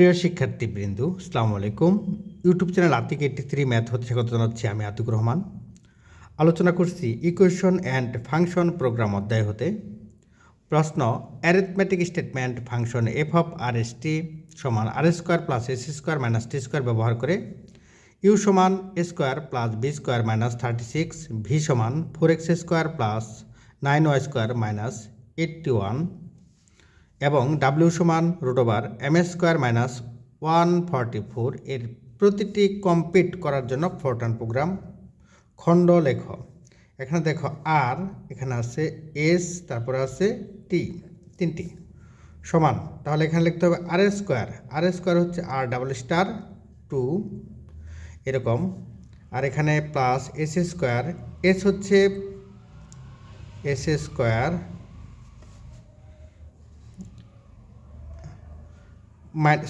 প্রিয় শিক্ষার্থীবৃন্দু সালামু আলাইকুম। YouTube channel Atik eighty three math হতে স্বাগত জানাচ্ছি আমি আতিক রহমান। আলোচনা করছি ইকুয়েশন অ্যান্ড ফাংশন প্রোগ্রাম অধ্যায় হতে। প্রশ্ন arithmetic statement function F of R S T সমান R square plus S square minus T square ব্যবহার করে ইউ সমান square plus B square minus thirty six V সমান four X square plus nine Y square minus eighty one এবং W সমান root M square minus one forty four এর প্রতিটি complete করার জন্য ফোরটান প্রোগ্রাম খণ্ড লেখ। এখানে দেখো আর এখানে আছে এস তারপরে আছে টি তিনটি। সমান, তাহলে এখানে লিখতে হবে আর স্কোয়ার আর স্কোয়ার হচ্ছে আর ডাবল স্টার টু এরকম। আর এখানে প্লাস এস স্কোয়ার এস হচ্ছে এস স্কোয়ার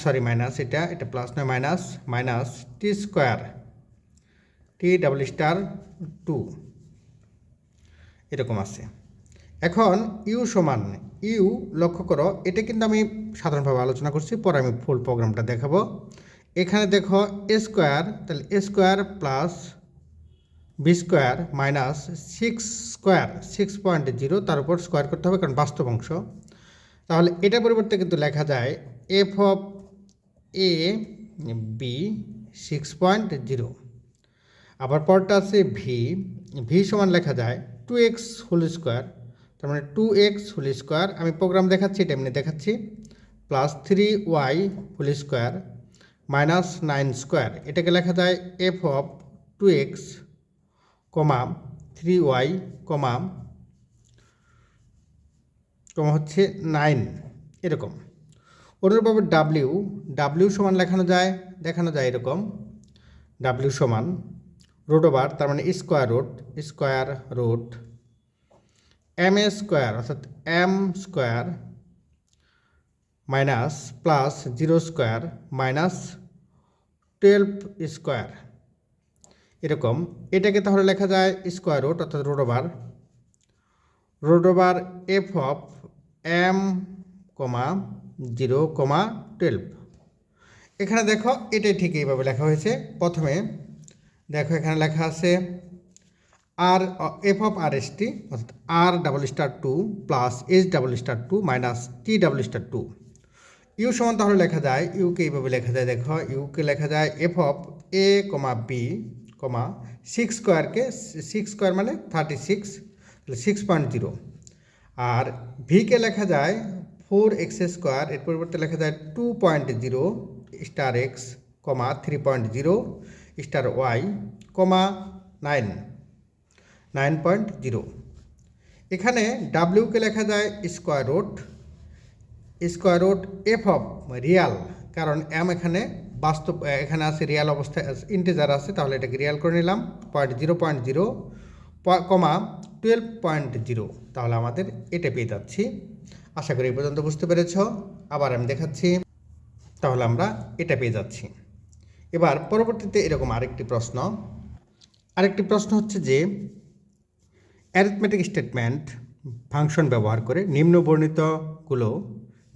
সরি মাইনাস এটা এটা প্লাস নয় minus minus T square T double star two এরকম আছে। এখন ইউ সমান ইউ লক্ষ্য করো, এটা কিন্তু আমি সাধারণভাবে আলোচনা করছি, পরে আমি ফুল প্রোগ্রামটা দেখাবো। এখানে দেখো এ স্কোয়ার তাহলে A square plus B square minus six square six point zero তার উপর স্কোয়ার করতে হবে, কারণ বাস্তব অংশ। তাহলে এটা পরিবর্তে কিন্তু লেখা যায় F of A B six point zero আবার পরটা আছে ভি ভি সমান লেখা যায় টু এক্স হোল স্কোয়ার তার মানে টু এক্স হোল স্কোয়ার আমি প্রোগ্রাম দেখাচ্ছি, এটা এমনি দেখাচ্ছি। Plus three y whole square minus nine square এটাকে লেখা যায় f of two x comma three y comma comma হচ্ছে নাইন, এরকম। অনুরূপভাবে ডাব্লিউ ডাব্লিউ সমান লেখানো যায়, দেখানো যায় এরকম। ডাব্লিউ সমান রুট ওভার তার মানে square root square root m a square অর্থাৎ m square minus plus zero square minus twelve square এরকম। এটাকে তাহলে লেখা যায় স্কোয়ার রুট অর্থাৎ root over root over f of m comma zero comma twelve এখানে দেখো, এটাই ঠিক এইভাবে লেখা হয়েছে। প্রথমে দেখো, এখানে লেখা আছে আর f of r s t অর্থাৎ r double star two plus h double star two minus t double star two u সমান তাহলে লেখা যায় ইউকে এইভাবে লেখা যায়, দেখো ইউকে লেখা যায় f of a comma b comma six স্কোয়ারকে সিক্স স্কোয়ার মানে thirty six six point zero আর ভিকে লেখা যায় ফোর এক্স স্কোয়ার এর পরিবর্তে লেখা যায় two point zero star x comma three point zero star y comma nine nine point zero এখানে ডাব্লিউকে লেখা যায় square root square root f of real কারণ এম এখানে বাস্তব, এখানে আছে রিয়াল অবস্থায় ইন্টেজার আছে, তাহলে এটাকে রিয়াল করে নিলাম point zero point zero comma twelve point zero তাহলে আমাদের এটা পেয়ে যাচ্ছি। আশা করি এই পর্যন্ত বুঝতে পেরেছ। আবার আমি দেখাচ্ছি। তাহলে আমরা এটা পেয়ে যাচ্ছি। এবার পরবর্তীতে এরকম আরেকটি প্রশ্ন। আরেকটি প্রশ্ন হচ্ছে যে অ্যারিথমেটিক স্টেটমেন্ট ফাংশন ব্যবহার করে নিম্ন বর্ণিতগুলো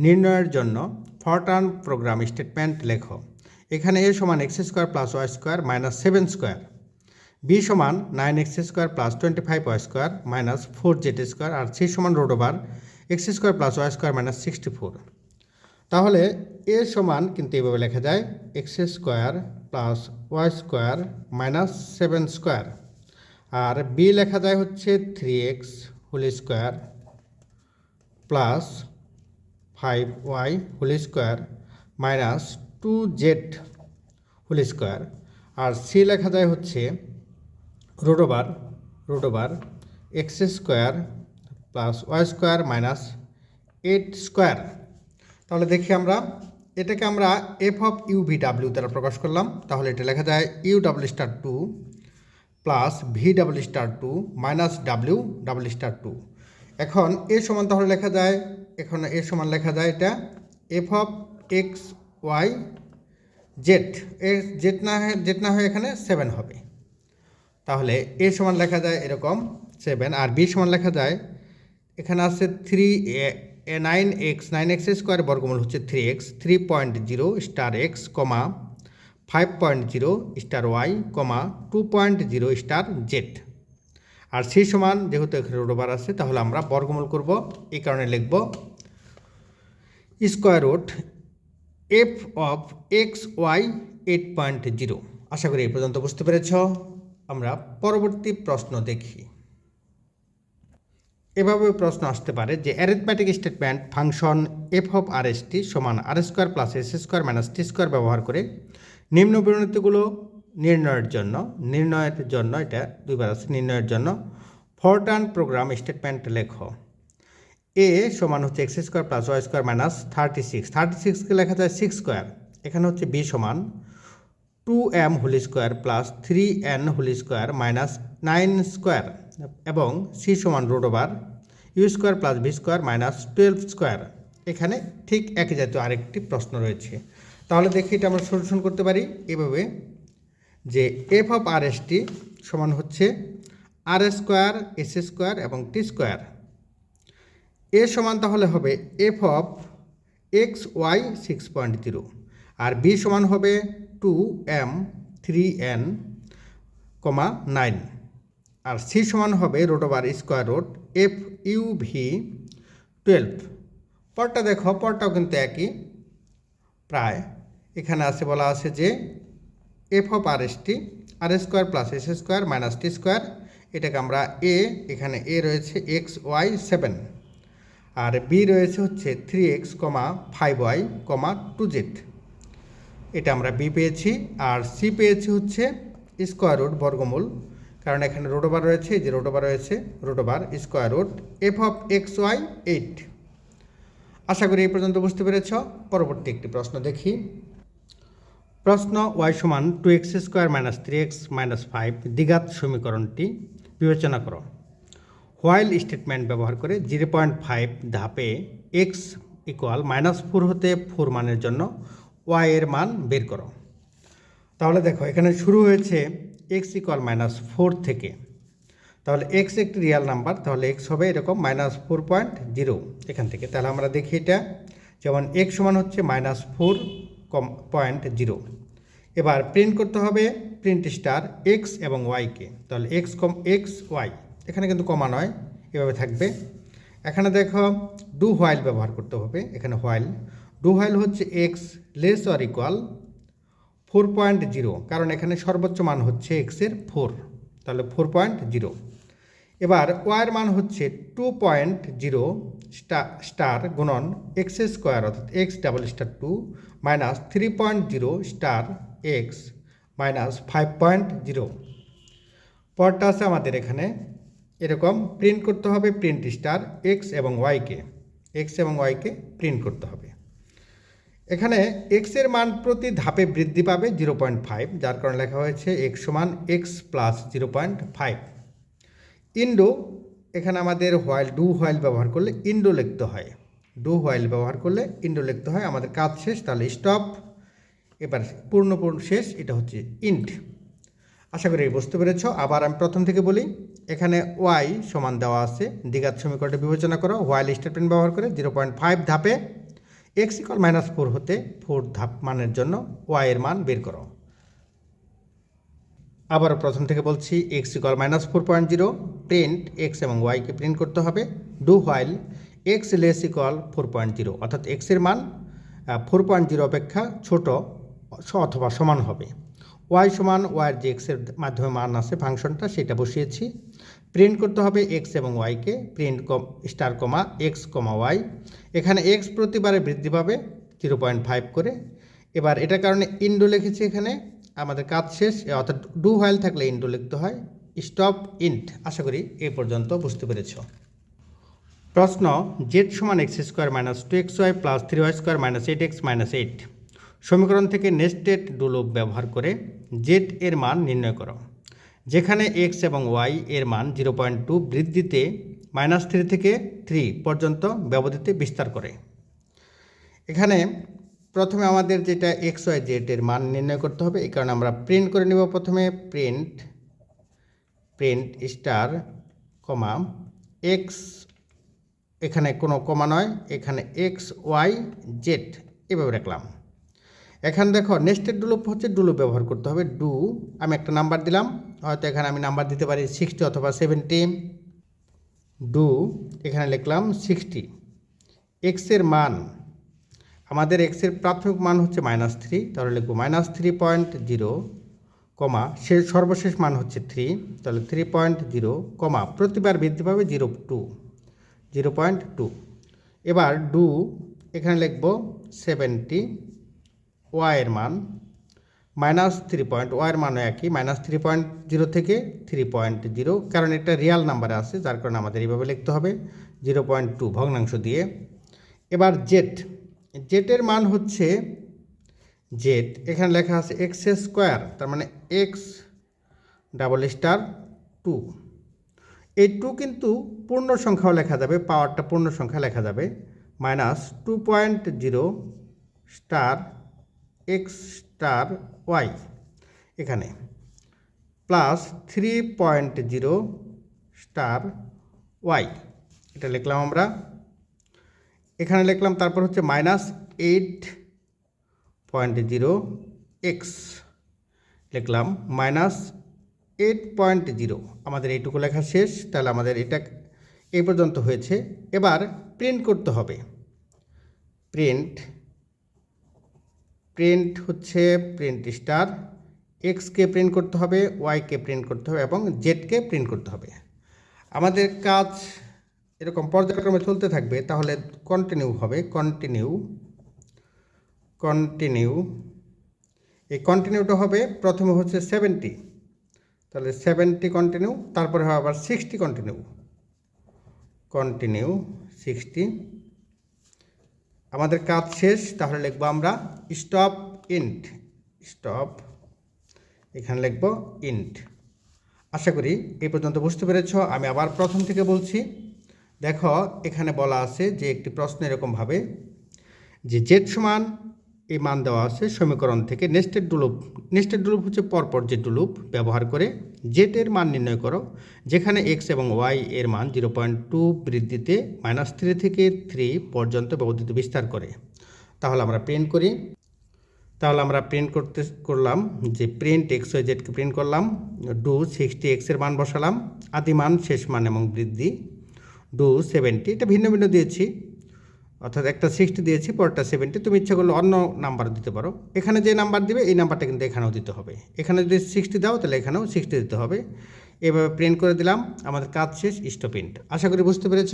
নির্ণয়ের জন্য ফরটার্ন প্রোগ্রাম স্টেটমেন্ট লেখো। এখানে এ সমান x square plus y square minus seven square b সমান nine x square plus twenty five y square minus four z square আর সি সমান root over x square plus y square minus sixty four. তাহলে a সমান কিন্তু এইভাবে লেখা যায় x square plus y square minus seven square. আর b লেখা যায় হচ্ছে three x whole square plus five y whole square minus two z whole square. আর C লেখা যায় হচ্ছে root over x square plus y square minus eight square. তাহলে দেখি আমরা, এটাকে আমরা F of U V W দ্বারা প্রকাশ করলাম। তাহলে এটা লেখা যায় u double star two plus v double star two minus W double star two. এখন এ সমান তাহলে লেখা যায়, এখন এ সমান লেখা যায় এটা f of x y z. A z না জেড না হয় এখানে সেভেন হবে। তাহলে এ সমান লেখা যায় এরকম সেভেন আর বি সমান লেখা যায়, এখানে আছে three a nine x nine x square বর্গমূল হচ্ছে three x three point zero star x comma five point zero star y comma two point zero star z আর সেই সমান, যেহেতু এখানে রোডোবার আছে, তাহলে আমরা বর্গমূল করব, এই কারণে লিখব square root f of x y eight point zero আশা করি এই পর্যন্ত বুঝতে পেরেছ। আমরা পরবর্তী প্রশ্ন দেখি। এভাবে প্রশ্ন আসতে পারে যে arithmetic statement function f of r s t সমান r square plus s square minus t square ব্যবহার করে নিম্ন পরিণতিগুলো নির্ণয়ের জন্য নির্ণয়ের জন্য এটা দুইবার আছে, নির্ণয়ের জন্য ফরটার্ন প্রোগ্রাম স্টেটমেন্ট লেখ। এ সমান হচ্ছে x square plus y square minus thirty six thirty সিক্সকে লেখা যায় সিক্স স্কোয়ার এখানে হচ্ছে বি সমান two m whole square plus three n whole square minus nine square এবং সি সমান root over u square plus v square minus twelve square এখানে ঠিক একই জাতীয় আরেকটি প্রশ্ন রয়েছে। তাহলে দেখি এটা আমরা সলিউশন করতে পারি এভাবে যে f of r s t সমান হচ্ছে আর স্কোয়ার এস স্কোয়ার এবং টি স্কোয়ার এ সমান তাহলে হবে f of x y six point zero R b সমান হবে two m three n comma nine আর সি সমান হবে root over square root f u v twelve পরটা দেখো, পরটাও কিন্তু একই। প্রায় এখানে আছে বলা আছে যে f of r s t r square plus s square minus t square এটাকে আমরা এ এখানে এ রয়েছে এক্স ওয়াই সেভেন আর বি রয়েছে হচ্ছে three x comma five y comma two z এটা আমরা বি পেয়েছি, আর সি পেয়েছি হচ্ছে স্কোয়ার রুট বর্গমূল, কারণ এখানে রোটোবার রয়েছে যে রোটোবার রয়েছে root over square root f of x y eight আশা করি এই পর্যন্ত বুঝতে পেরেছ, পরবর্তী একটি প্রশ্ন দেখি। প্রশ্ন ওয়াই সমান two x square minus three x minus five দ্বিঘাত সমীকরণটি বিবেচনা করো। হোয়াইল স্টেটমেন্ট ব্যবহার করে জিরো পয়েন্ট ফাইভ ধাপে এক্স ইকুয়াল মাইনাস ফোর হতে ফোর মানের জন্য ওয়াই এর মান বের করো। তাহলে দেখো, এখানে শুরু হয়েছে এক্স ইকুয়াল মাইনাস ফোর থেকে। তাহলে এক্স একটি রিয়াল নাম্বার তাহলে এক্স হবে এরকম মাইনাস ফোর পয়েন্ট জিরো এখান থেকে। তাহলে আমরা দেখি এটা, যেমন এক্স সমান হচ্ছে মাইনাস ফোর কম পয়েন্ট জিরো এবার প্রিন্ট করতে হবে প্রিন্ট স্টার এক্স এবং ওয়াইকে তাহলে এক্স কম এক্স ওয়াই এখানে কিন্তু কমা নয়, এভাবে থাকবে। এখানে দেখো ডু হোয়াইল ব্যবহার করতে হবে, এখানে হোয়াইল ডু হোয়াইল হচ্ছে x less or equal four point zero কারণ এখানে সর্বোচ্চ মান হচ্ছে এক্সের ফোর তাহলে ফোর পয়েন্ট জিরো এবার ওয়াইয়ের মান হচ্ছে টু পয়েন্ট জিরো স্টার গুণন এক্স স্কোয়ার অর্থাৎ x double star two minus three point zero star x minus five point zero পরটা আছে আমাদের এখানে, এরকম প্রিন্ট করতে হবে প্রিন্ট স্টার এক্স এবং ওয়াইকে এক্স এবং ওয়াইকে প্রিন্ট করতে হবে। এখানে এক্সের মান প্রতি ধাপে বৃদ্ধি পাবে জিরো পয়েন্ট ফাইভ যার কারণে লেখা হয়েছে এক্স সমান x plus zero point five Indo, এখানে আমাদের হোয়াইল ডু হোয়াইল ব্যবহার করলে ইন্ডো লিখতে হয়। ডু হোয়াইল ব্যবহার করলে ইন্ডো লিখতে হয়, আমাদের কাজ শেষ, তাহলে স্টপ এবার পূর্ণ পূর্ণ শেষ, এটা হচ্ছে ইন্ট আশা করি বুঝতে পেরেছ। আবার আমি প্রথম থেকে বলি, এখানে ওয়াই সমান দেওয়া আছে, দ্বিঘাত সমীকরণটা বিবেচনা করো। হোয়াইল স্টেটমেন্ট ব্যবহার করে জিরো পয়েন্ট ফাইভ ধাপে এক্স ইকল মাইনাস ফোর হতে ফোর ধাপ মানের জন্য ওয়াই এর মান বের করো। আবার প্রথম থেকে বলছি, x equal minus four point zero print x এবং ওয়াইকে প্রিন্ট করতে হবে। Do while x less equal four point zero, অর্থাৎ এক্সের মান ফোর পয়েন্ট জিরো অপেক্ষা ছোট অথবা সমান হবে। ওয়াই সমান ওয়াইয়ের যে এক্সের মাধ্যমে মান আছে ফাংশনটা, সেটা বসিয়েছি। প্রিন্ট করতে হবে এক্স এবং ওয়াইকে প্রিন্ট কম star comma x comma y এখানে এক্স প্রতিবারে বৃদ্ধি পাবে জিরো পয়েন্ট ফাইভ করে। এবার এটার কারণে ইন্ডো লিখেছি এখানে। আমাদের কাজ শেষ। অর্থাৎ ডু হোয়াইল থাকলে ইন্ডো লিখতে হয়। স্টপ ইন্ট আশা করি এ পর্যন্ত বুঝতে পেরেছ। প্রশ্ন জেড সমান x square minus two x y plus three y square minus eight x minus eight সমীকরণ থেকে নেস্টেড ডুলোপ ব্যবহার করে জেড এর মান নির্ণয় করো। যেখানে এক্স এবং ওয়াই এর মান জিরো পয়েন্ট টু বৃদ্ধিতে মাইনাস থ্রি থেকে থ্রি পর্যন্ত ব্যবধিতে বিস্তার করে। এখানে প্রথমে আমাদের যেটা এক্স ওয়াই জেড এর মান নির্ণয় করতে হবে, এই কারণে আমরা প্রিন্ট করে নেব প্রথমে print print star comma x এখানে কোনো কমা নয়, এখানে এক্স ওয়াই জেড এভাবে রাখলাম। এখানে দেখো নেক্সটের ডুলুপ হচ্ছে ডুলুপ ব্যবহার করতে হবে। ডু আমি একটা নাম্বার দিলাম, হয়তো এখানে আমি নাম্বার দিতে পারি সিক্সটি অথবা সেভেন্টি ডু এখানে লিখলাম সিক্সটি এক্সের মান, আমাদের এক্সের প্রাথমিক মান হচ্ছে মাইনাস থ্রি তাহলে লিখব minus three point zero comma, সে সর্বশেষ মান হচ্ছে থ্রি তাহলে থ্রি পয়েন্ট জিরো কমা, প্রতিবার বৃদ্ধি পাবে zero two zero point two এবার ডু এখানে লিখব সেভেন্টি ওয়াইয়ের মান মাইনাস থ্রি পয়েন্ট ওয়াইয়ের মানও একই মাইনাস থ্রি পয়েন্ট জিরো থেকে থ্রি পয়েন্ট জিরো কারণ এটা রিয়াল নাম্বারে আছে, যার কারণে আমাদের এইভাবে লিখতে হবে জিরো পয়েন্ট টু ভগ্নাংশ দিয়ে। এবার জেড জেটের মান হচ্ছে জেড এখানে লেখা আছে এক্স স্কোয়ার তার মানে এক্স ডাবল স্টার টু এই টু কিন্তু পূর্ণ সংখ্যাও লেখা যাবে পাওয়ারটা পূর্ণ সংখ্যা লেখা যাবে minus two point zero star x star y এখানে plus three point zero star y এটা লিখলাম আমরা। এখানে লিখলাম, তারপর হচ্ছে minus eight point zero x লিখলাম মাইনাস এইট পয়েন্ট জিরো আমাদের এইটুকু লেখা শেষ, তাহলে আমাদের এটা এই পর্যন্ত হয়েছে। এবার প্রিন্ট করতে হবে। প্রিন্ট প্রিন্ট হচ্ছে প্রিন্ট স্টার এক্সকে প্রিন্ট করতে হবে ওয়াইকে প্রিন্ট করতে হবে এবং জেডকে প্রিন্ট করতে হবে। আমাদের কাজ এরকম পর্যায়ক্রমে চলতে থাকবে, তাহলে কন্টিনিউ হবে কন্টিনিউ কন্টিনিউ এই কন্টিনিউটা হবে, প্রথমে হচ্ছে সেভেন্টি তাহলে সেভেন্টি কন্টিনিউ তারপরে হবে আবার সিক্সটি কন্টিনিউ কন্টিনিউ সিক্সটি আমাদের কাজ শেষ, তাহলে লিখব আমরা স্টপ ইন্ট স্টপ এখানে লিখব ইন্ট আশা করি এই পর্যন্ত বুঝতে পেরেছ, আমি আবার প্রথম থেকে বলছি। দেখো, এখানে বলা আছে যে একটি প্রশ্ন এরকমভাবে, যে জেড সমান এই মান দেওয়া আছে সমীকরণ থেকে নেস্টেড ডুলুপ নেস্টেড ডুলুপ হচ্ছে পরপর যে ডুলুপ ব্যবহার করে জেটের মান নির্ণয় করো, যেখানে এক্স এবং ওয়াই এর মান জিরো পয়েন্ট টু বৃদ্ধিতে মাইনাস থ্রি থেকে থ্রি পর্যন্ত ব্যবহৃত বিস্তার করে। তাহলে আমরা প্রিন্ট করি। তাহলে আমরা প্রিন্ট করতে, করলাম যে প্রিন্ট এক্স ওয়াই জেডকে প্রিন্ট করলাম ডু সিক্সটি এক্সের মান বসালাম আদি মান শেষ মান এবং বৃদ্ধি ডু সেভেন্টি এটা ভিন্ন ভিন্ন দিয়েছি। অর্থাৎ একটা সিক্সটি দিয়েছি পরটা সেভেন্টি তুমি ইচ্ছা করলে অন্য নাম্বার দিতে পারো। এখানে যে নাম্বার দিবে, এই নাম্বারটা কিন্তু এখানেও দিতে হবে। এখানে যদি সিক্সটি দাও, তাহলে এখানেও সিক্সটি দিতে হবে। এভাবে প্রিন্ট করে দিলাম, আমাদের কাজ শেষ স্টপিন্ট আশা করি বুঝতে পেরেছ?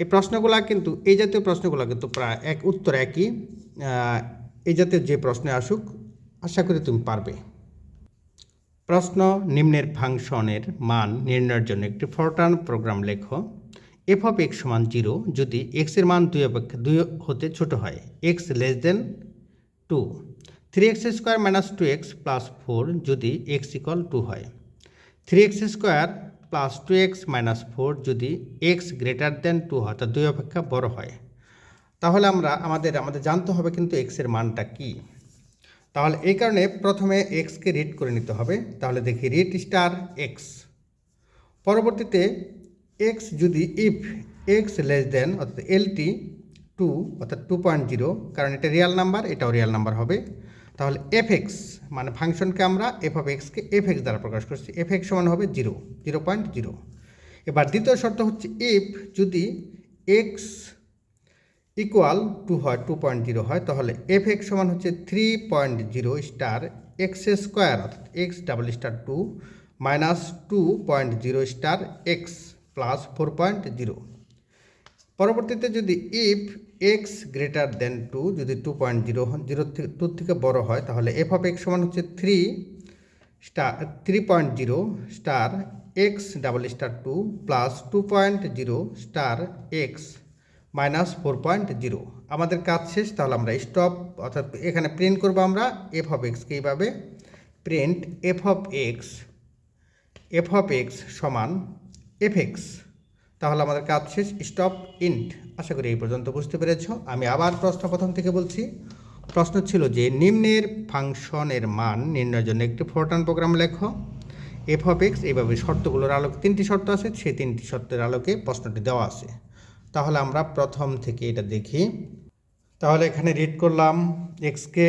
এই প্রশ্নগুলো কিন্তু, এই জাতীয় প্রশ্নগুলো কিন্তু প্রায় এক, উত্তর একই। এই জাতীয় যে প্রশ্নে আসুক, আশা করি তুমি পারবে। প্রশ্ন নিম্নের ফাংশনের মান নির্ণয়ের জন্য একটি ফরটার্ন প্রোগ্রাম লেখো। এফ অফ এক্স সমান জিরো যদি এক্সের মান দুই অপেক্ষা, দুই হতে ছোট হয় x less than two three x square minus two x plus four যদি এক্স ইকল টু হয় three x square plus two x minus four যদি এক্স গ্রেটার দেন টু হয় অর্থাৎ দুই অপেক্ষা বড় হয়। তাহলে আমরা আমাদের আমাদের জানতে হবে কিন্তু এক্সের মানটা কী। তাহলে এই কারণে প্রথমে এক্সকে রিড করে নিতে হবে, তাহলে দেখি রিড স্টার এক্স পরবর্তীতে এক্স যদি ইফ এক্স লেস দেন অর্থাৎ এলটি টু অর্থাৎ টু পয়েন্ট জিরো কারণ এটা রিয়াল নাম্বার এটাও রিয়াল নাম্বার হবে। তাহলে এফ এক্স মানে ফাংশনকে আমরা এফ অফ এক্সকে এফ এক্স দ্বারা প্রকাশ করছি। এফ এক্স সমান হবে জিরো জিরো পয়েন্ট জিরো এবার দ্বিতীয় শর্ত হচ্ছে ইফ যদি এক্স ইকুয়াল টু হয় টু পয়েন্ট জিরো হয়, তাহলে এফ এক্স সমান হচ্ছে three point zero star x square অর্থাৎ x double star two minus two point zero star x plus four point zero পরবর্তীতে যদি if x greater than two যদি two point zero zero থেকে two থেকে বড় হয়, তাহলে এফ অফ এক্স সমান হচ্ছে three star three point zero star x double star two plus two point zero star x minus four point zero আমাদের কাজ শেষ, তাহলে আমরা স্টপ অর্থাৎ এখানে প্রিন্ট করব আমরা এফ অফ এক্সকে এইভাবে print f of x f of x সমান এফ এক্স তাহলে আমাদের কাজ শেষ, স্টপ, ইন্ট। আশা করি এই পর্যন্ত বুঝতে পেরেছ। আমি আবার প্রশ্ন প্রথম থেকে বলছি। প্রশ্ন ছিল যে, নিম্নের ফাংশনের মান নির্ণয়ের জন্য একটি ফোরটান প্রোগ্রাম লেখো। এফ অফ এক্স এইভাবে শর্তগুলোর আলোকে তিনটি শর্ত আছে, সেই তিনটি শর্তের আলোকে প্রশ্নটি দেওয়া আছে। তাহলে আমরা প্রথম থেকে এটা দেখি। তাহলে এখানে রিড করলাম এক্সকে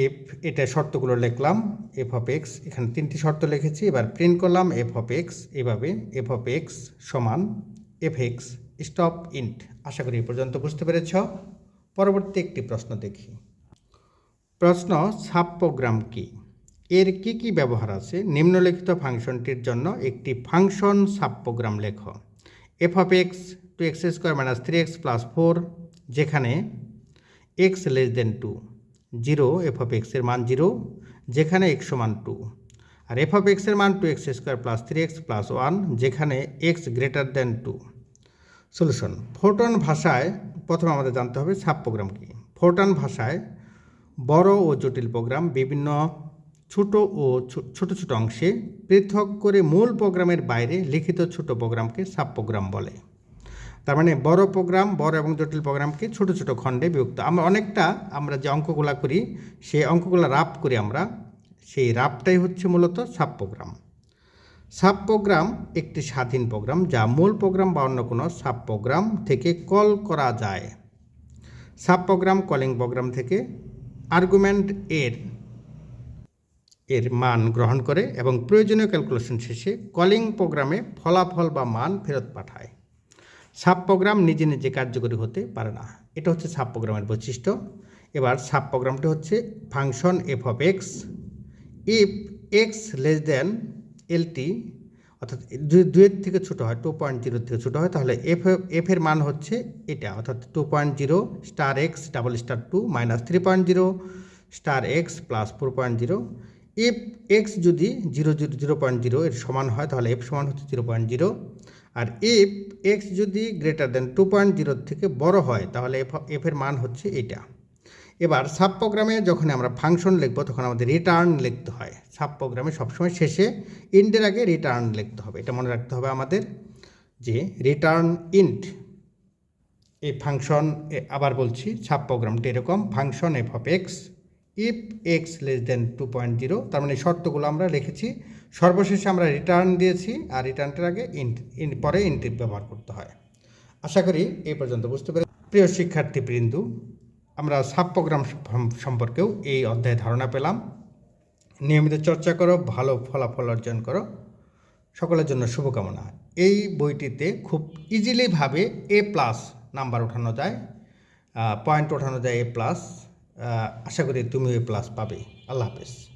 এফ এটা শর্তগুলো লিখলাম এফ অফ এক্স এখানে তিনটি শর্ত লিখেছি, এবার প্রিন্ট করলাম এফ অফ এক্স এভাবে এফ অফ এক্স সমান এফ এক্স স্টপ ইন্ট আশা করি এই পর্যন্ত বুঝতে পেরেছ। পরবর্তী একটি প্রশ্ন দেখি। প্রশ্ন সাব প্রোগ্রাম কি? এর কি কি ব্যবহার আছে? নিম্নলিখিত ফাংশনটির জন্য একটি ফাংশন সাব প্রোগ্রাম লেখো। F of x two x square minus three x plus four যেখানে x less than two zero f of এক্সের মান জিরো, যেখানে এক্স সমান টু আর এফ অফ এক্সের মান two x square plus three x plus one যেখানে x greater than two solution Fortran ভাষায় প্রথমে আমাদের জানতে হবে সাব প্রোগ্রাম কী। ফোটন ভাষায় বড় ও জটিল প্রোগ্রাম বিভিন্ন ছোট ও ছোট ছোট অংশে পৃথক করে মূল প্রোগ্রামের বাইরে লিখিত ছোট প্রোগ্রামকে সাব প্রোগ্রাম বলে। তার মানে বড় প্রোগ্রাম, বড় এবং জটিল প্রোগ্রামকে ছোট ছোট খণ্ডে বিভক্ত। আমরা অনেকটা আমরা যে অঙ্কগুলা করি, সেই অঙ্কগুলো রাপ করি আমরা। সেই রাপটাই হচ্ছে মূলত সাব প্রোগ্রাম। সাব প্রোগ্রাম একটি স্বাধীন প্রোগ্রাম যা মূল প্রোগ্রাম বা অন্য কোনো সাব প্রোগ্রাম থেকে কল করা যায়। সাব প্রোগ্রাম কলিং প্রোগ্রাম থেকে আর্গুমেন্ট এর এর মান গ্রহণ করে এবং প্রয়োজনীয় ক্যালকুলেশন শেষে কলিং প্রোগ্রামে ফলাফল বা মান ফেরত পাঠায়। সাব প্রোগ্রাম নিজে নিজে কার্যকরী হতে পারে না। এটা হচ্ছে সাব প্রোগ্রামের বৈশিষ্ট্য। এবার সাব প্রোগ্রামটি হচ্ছে function F of X if X less than LT অর্থাৎ দুই দুইয়ের থেকে ছোটো হয় টু পয়েন্ট জিরোর থেকে ছোটো হয়, তাহলে এফ এফ এর মান হচ্ছে এটা, অর্থাৎ two point zero star X double star two minus three point zero star X plus four point zero if X যদি zero zero zero point zero এর সমান হয়, তাহলে এফ সমান হচ্ছে জিরো পয়েন্ট জিরো আর ইফ এক্স যদি greater than two point জিরোর থেকে বড় হয়, তাহলে এফ এফের মান হচ্ছে এটা এবার সাব প্রোগ্রামে যখন আমরা ফাংশন লিখব, তখন আমাদের রিটার্ন লিখতে হয়। সাব প্রোগ্রামে সবসময় শেষে ইন্টের আগে রিটার্ন লিখতে হবে। এটা মনে রাখতে হবে আমাদের যে রিটার্ন ইন্ট এই ফাংশন আবার বলছি সাব প্রোগ্রামটি এরকম function F of X if X less than two point zero তার মানে শর্তগুলো আমরা লিখেছি সর্বশেষে আমরা রিটার্ন দিয়েছি, আর রিটার্নটার আগে ইন- পরে ইন্ট ব্যবহার করতে হয়। আশা করি এই পর্যন্ত বুঝতে পেরে প্রিয় শিক্ষার্থী শিক্ষার্থীবৃন্দু, আমরা সাব প্রোগ্রাম সম্পর্কেও এই অধ্যায়ে ধারণা পেলাম। নিয়মিত চর্চা করো, ভালো ফলাফল অর্জন করো। সকলের জন্য শুভকামনা। এই বইটিতে খুব ইজিলিভাবে এ প্লাস নাম্বার ওঠানো যায় পয়েন্ট ওঠানো যায় এ প্লাস আশা করি তুমিও এ প্লাস পাবে। আল্লাহ হাফেজ।